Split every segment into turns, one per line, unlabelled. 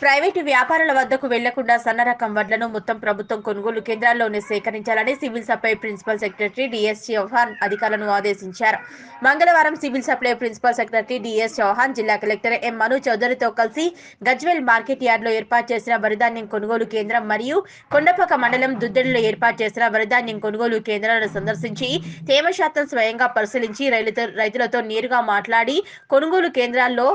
Private వ్యాపారుల వద్దకు వెళ్ళకుండా సన్న రకం వడ్లను మొత్తం ప్రభుత్వం కొనుగోలు కేంద్రాల్లోనే సేకరించాలని civil supply principal secretary D S అధికారులను ఆదేశించారు. మంగళవారం civil supply principal secretary D S Chauhan collector M మను చౌదరితో కలిసి గజ్వెల్ మార్కెట్ యార్డ్లో ఏర్పాటు చేసిన వరిధాన్యం కొనుగోలు కేంద్రం మరియు కొండపక మండలం దుద్దడిలో ఏర్పాటు చేసిన వరిధాన్యం కొనుగోలు కేంద్రాలను సందర్శించి తేమ శాతం స్వయంగా పరిశీలించి రైతులతో నేరుగా మాట్లాడి కొనుగోలు కేంద్రాల్లో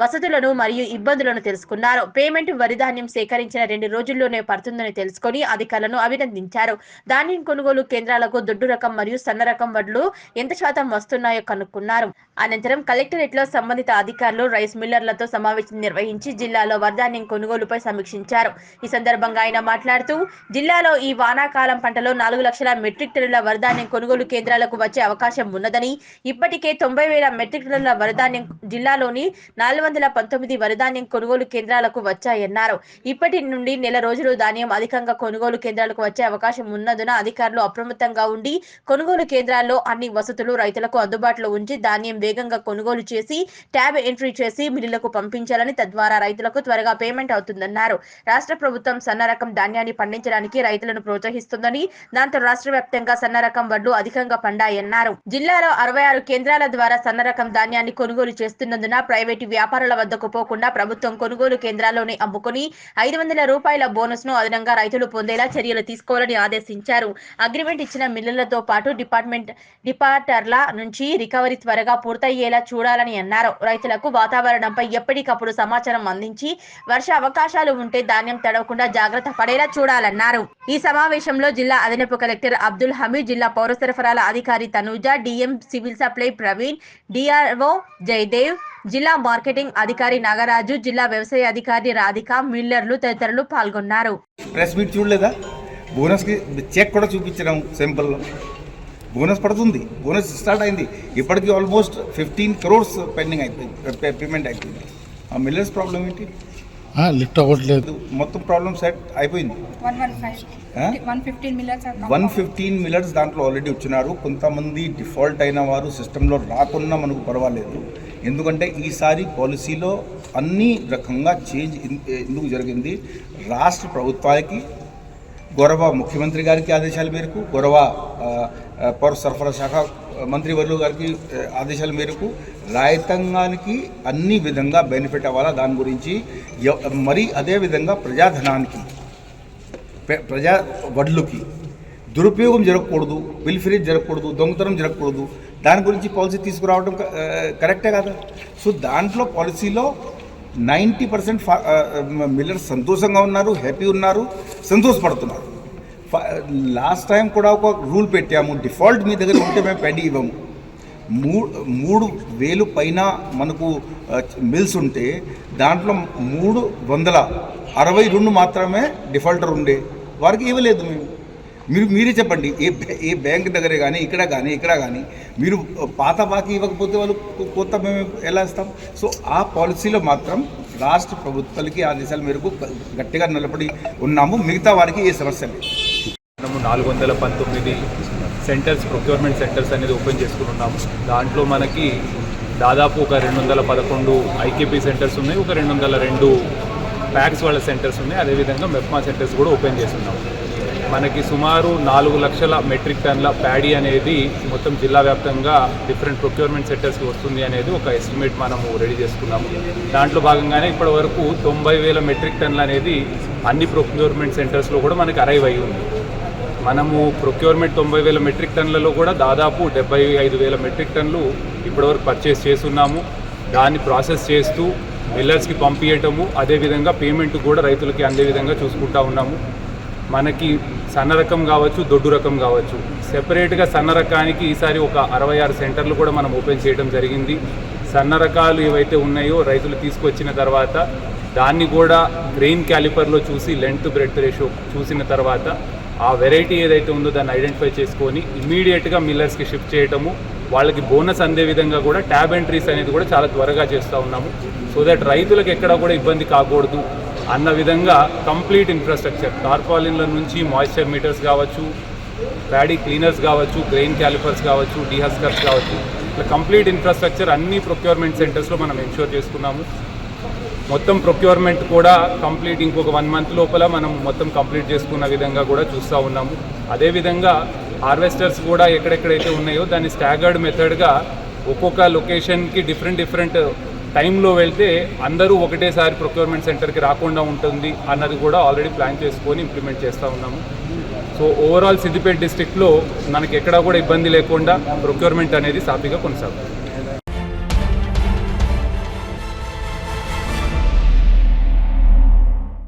వసతులను మరియు ఇబ్బందులను తెలుసుకున్నారు. పేమెంట్ వరిధాన్యం సేకరించిన రెండు రోజుల్లోనే పడుతుందని తెలుసుకొని అధికారులను అభినందించారు. ధాన్యం కొనుగోలు కేంద్రాలకు దొడ్డు రకం మరియు సన్న రకం వడ్లు ఎంత శాతం వస్తున్నాయో కనుక్కున్నారు. అనంతరం కలెక్టరేట్లో సంబంధిత అధికారులు రైస్ మిల్లర్లతో సమావేశం నిర్వహించి జిల్లాలో వరిధాన్యం కొనుగోలుపై సమీక్షించారు. ఈ సందర్భంగా ఆయన మాట్లాడుతూ జిల్లాలో ఈ వానాకాలం పంటలో నాలుగు లక్షల మెట్రిక్ టన్నుల వరిధాన్యం కొనుగోలు కేంద్రాలకు వచ్చే అవకాశం ఉన్నదని ఇప్పటికే తొంభై వేల మెట్రిక్ టన్నుల వరిధాన్యం జిల్లాలోని నాలుగు వందల పంతొమ్మిది వరిధాన్యం కొనుగోలు కేంద్రాలకు వచ్చాయన్నారు. ఇప్పటి నుండి నెల రోజులు ధాన్యం అధికంగా కొనుగోలు కేంద్రాలకు వచ్చే అవకాశం ఉన్నందున అధికారులు అప్రమత్తంగా ఉండి కొనుగోలు కేంద్రాల్లో అన్ని వసతులు రైతులకు అందుబాటులో ఉంచి ధాన్యం వేగంగా కొనుగోలు చేసి ట్యాబ్ ఎంట్రీ చేసి మిల్లులకు పంపించాలని తద్వారా రైతులకు త్వరగా పేమెంట్ అవుతుందన్నారు. రాష్ట్ర ప్రభుత్వం సన్న రకం ధాన్యాన్ని పండించడానికి రైతులను ప్రోత్సహిస్తుందని దాంతో రాష్ట్ర వ్యాప్తంగా సన్న రకం వడ్లు అధికంగా పండాయన్నారు. జిల్లాలో అరవై ఆరు కేంద్రాల ద్వారా సన్న రకం ధాన్యాన్ని కొనుగోలు చేస్తున్నందున ప్రైవేటు వ్యాపారుల వద్దకు పోకుండా ప్రభుత్వం కొనుగోలు కేంద్రాల్లోనే అమ్ముకుని ఐదు వందల రూపాయల బోనస్ను అదనంగా రైతులు పొందేలా చర్యలు తీసుకోవాలని ఆదేశించారు. అగ్రిమెంట్ ఇచ్చిన మిల్లులతో పాటు డిపార్ట్మెంట్ డిపార్టర్ల నుంచి రికవరీ త్వరగా పూర్తయ్యేలా చూడాలని అన్నారు. రైతులకు వాతావరణంపై ఎప్పటికప్పుడు సమాచారం అందించి వర్ష అవకాశాలు ఉంటే ధాన్యం తడవకుండా జాగ్రత్త పడేలా చూడాలన్నారు. ఈ సమావేశంలో జిల్లా అదనపు కలెక్టర్ అబ్దుల్ హమీద్ జిల్లా పౌర సరఫరాల అధికారి Tanuja DM civil supply Praveen DRO Jayadev జిల్లా మార్కెటింగ్ అధికారి నాగరాజు జిల్లా వ్యవసాయ అధికారి రాధిక మిల్లర్లు తదితరులు పాల్గొన్నారు.
ప్రెస్ మీట్ చూడలేదా? బోనస్కి చెక్ కూడా చూపించడం సింపుల్లో బోనస్ పడుతుంది. బోనస్ స్టార్ట్ అయింది. ఇప్పటికీ ఆల్మోస్ట్ ఫిఫ్టీన్ క్రోర్స్ పెండింగ్ అయిపోయింది. పేమెంట్ అయిపోయింది. ఆ మిల్లర్స్ ప్రాబ్లం ఏంటి?
ఆ, లిఫ్ట్ అవ్వట్లేదు.
మొత్తం ప్రాబ్లం సెట్ అయిపోయింది.
One one five.
Huh?
One fifteen millers
one fifteen millers దాంట్లో ఆల్రెడీ వచ్చినారు. కొంతమంది డిఫాల్ట్ అయిన వారు సిస్టంలో రాకున్నా మనకు పర్వాలేదు. ఎందుకంటే ఈసారి పాలసీలో అన్ని రకంగా చేంజ్ ఎందుకు జరిగింది? రాష్ట్ర ప్రభుత్వానికి గౌరవ ముఖ్యమంత్రి గారికి ఆదేశాల మేరకు గౌరవ పౌర సరఫరా శాఖ మంత్రి వర్లు గారికి ఆదేశాల మేరకు రాయతంగానికి అన్ని విధంగా బెనిఫిట్ అవ్వాలా? దాని గురించి మరి అదే విధంగా ప్రజాధనానికి ప్రజా వడ్లుకి దురుపయోగం జరగకూడదు విల్ఫిరేజ్ జరగకూడదు దొంగతనం జరగకూడదు. దాని గురించి పాలసీ తీసుకురావడం క- కరెక్టే కదా? సో దాంట్లో పాలసీలో నైంటీ పర్సెంట్ మిల్లర్స్ సంతోషంగా ఉన్నారు హ్యాపీ ఉన్నారు సంతోషపడుతున్నారు. లాస్ట్ టైం కూడా ఒక రూల్ పెట్టాము డిఫాల్ట్ మీ దగ్గర ఉంటే మేము పెడి ఇవ్వము. మూడు మూడు వేలు పైన మనకు మిల్స్ ఉంటే దాంట్లో మూడు వందల అరవై రెండు మాత్రమే డిఫాల్టర్ ఉండే. వారికి ఇవ్వలేదు మేము. మీరు మీరే చెప్పండి ఏ ఏ బ్యాంక్ దగ్గరే కానీ ఇక్కడ కానీ ఇక్కడ కానీ మీరు పాత బాకీ ఇవ్వకపోతే వాళ్ళు కొత్త మేము ఎలా ఇస్తాం? సో ఆ పాలసీలో మాత్రం రాష్ట్ర ప్రభుత్వాలకి ఆదేశాల మేరకు గట్టిగా నిలబడి ఉన్నాము. మిగతా వారికి ఏ సమస్య లేదు.
మనము నాలుగు వందల పంతొమ్మిది సెంటర్స్ ప్రొక్యూర్మెంట్ సెంటర్స్ అనేది ఓపెన్ చేసుకుని ఉన్నాము. దాంట్లో మనకి దాదాపు ఒక రెండు వందల పదకొండు ఐకేపీ సెంటర్స్ ఉన్నాయి ఒక రెండు వందల రెండు ప్యాక్స్ వాళ్ళ సెంటర్స్ ఉన్నాయి. అదేవిధంగా మెప్మా సెంటర్స్ కూడా ఓపెన్ చేస్తున్నాము మనకి సుమారు నాలుగు లక్షల మెట్రిక్ టన్ల ప్యాడీ అనేది మొత్తం జిల్లా వ్యాప్తంగా డిఫరెంట్ ప్రొక్యూర్మెంట్ సెంటర్స్కి వస్తుంది అనేది ఒక ఎస్టిమేట్ మనము రెడీ చేసుకున్నాము. దాంట్లో భాగంగానే ఇప్పటి వరకు తొంభై వేల మెట్రిక్ టన్లు అనేది అన్ని ప్రొక్యూర్మెంట్ సెంటర్స్లో కూడా మనకి అరైవ్ అయి ఉంది. మనము ప్రొక్యూర్మెంట్ తొంభై వేల మెట్రిక్ టన్లలో కూడా దాదాపు డెబ్బై ఐదు వేల మెట్రిక్ టన్నులు ఇప్పటివరకు పర్చేస్ చేస్తున్నాము. దాన్ని ప్రాసెస్ చేస్తూ మిల్లర్స్కి పంపించటము అదేవిధంగా పేమెంట్ కూడా రైతులకి అందే విధంగా చూసుకుంటా ఉన్నాము. మనకి సన్న రకం కావచ్చు దొడ్డు రకం కావచ్చు. సెపరేట్గా సన్న రకానికి ఈసారి ఒక అరవై ఆరు సెంటర్లు కూడా మనం ఓపెన్ చేయడం జరిగింది. సన్న రకాలు ఏవైతే ఉన్నాయో రైతులు తీసుకొచ్చిన తర్వాత దాన్ని కూడా గ్రెయిన్ క్యాలిపర్లో చూసి లెంత్ బ్రెడ్ రేషియో చూసిన తర్వాత ఆ వెరైటీ ఏదైతే ఉందో దాన్ని ఐడెంటిఫై చేసుకొని ఇమీడియట్గా మిల్లర్స్కి షిఫ్ట్ చేయటము వాళ్ళకి బోనస్ అందే విధంగా కూడా ట్యాబ్ ఎంట్రీస్ అనేది కూడా చాలా త్వరగా చేస్తూ ఉన్నాము. సో దట్ రైతులకు ఎక్కడ కూడా ఇబ్బంది కాకూడదు. అన్న విధంగా కంప్లీట్ ఇన్ఫ్రాస్ట్రక్చర్. టార్పాలిన్ల నుంచి మాయిశ్చర్ మీటర్స్ కావచ్చు ప్యాడీ క్లీనర్స్ కావచ్చు గ్రెయిన్ క్యాలిపర్స్ కావచ్చు డీహస్కర్స్ కావచ్చు. ఇట్లా కంప్లీట్ ఇన్ఫ్రాస్ట్రక్చర్ అన్ని ప్రొక్యూర్మెంట్ సెంటర్స్లో మనం ఎన్షోర్ చేసుకున్నాము. మొత్తం ప్రొక్యూర్మెంట్ కూడా కంప్లీట్ ఇంకొక వన్ మంత్ లోపల మనం మొత్తం కంప్లీట్ చేసుకున్న విధంగా కూడా చూస్తూ ఉన్నాము. అదేవిధంగా హార్వెస్టర్స్ కూడా ఎక్కడెక్కడైతే ఉన్నాయో దాన్ని స్టాగర్డ్ మెథడ్గా ఒక్కొక్క లొకేషన్కి డిఫరెంట్ డిఫరెంట్ టైంలో వెళ్తే అందరూ ఒకటేసారి ప్రొక్యూర్మెంట్ సెంటర్కి రాకుండా ఉంటుంది అన్నది కూడా ఆల్రెడీ ప్లాన్ చేసుకొని ఇంప్లిమెంట్ చేస్తూ ఉన్నాము. సో ఓవరాల్ సిద్దిపేట డిస్టిక్లో మనకి ఎక్కడా కూడా ఇబ్బంది లేకుండా ప్రొక్యూర్మెంట్ అనేది సాఫీగా కొనసాగుతుంది.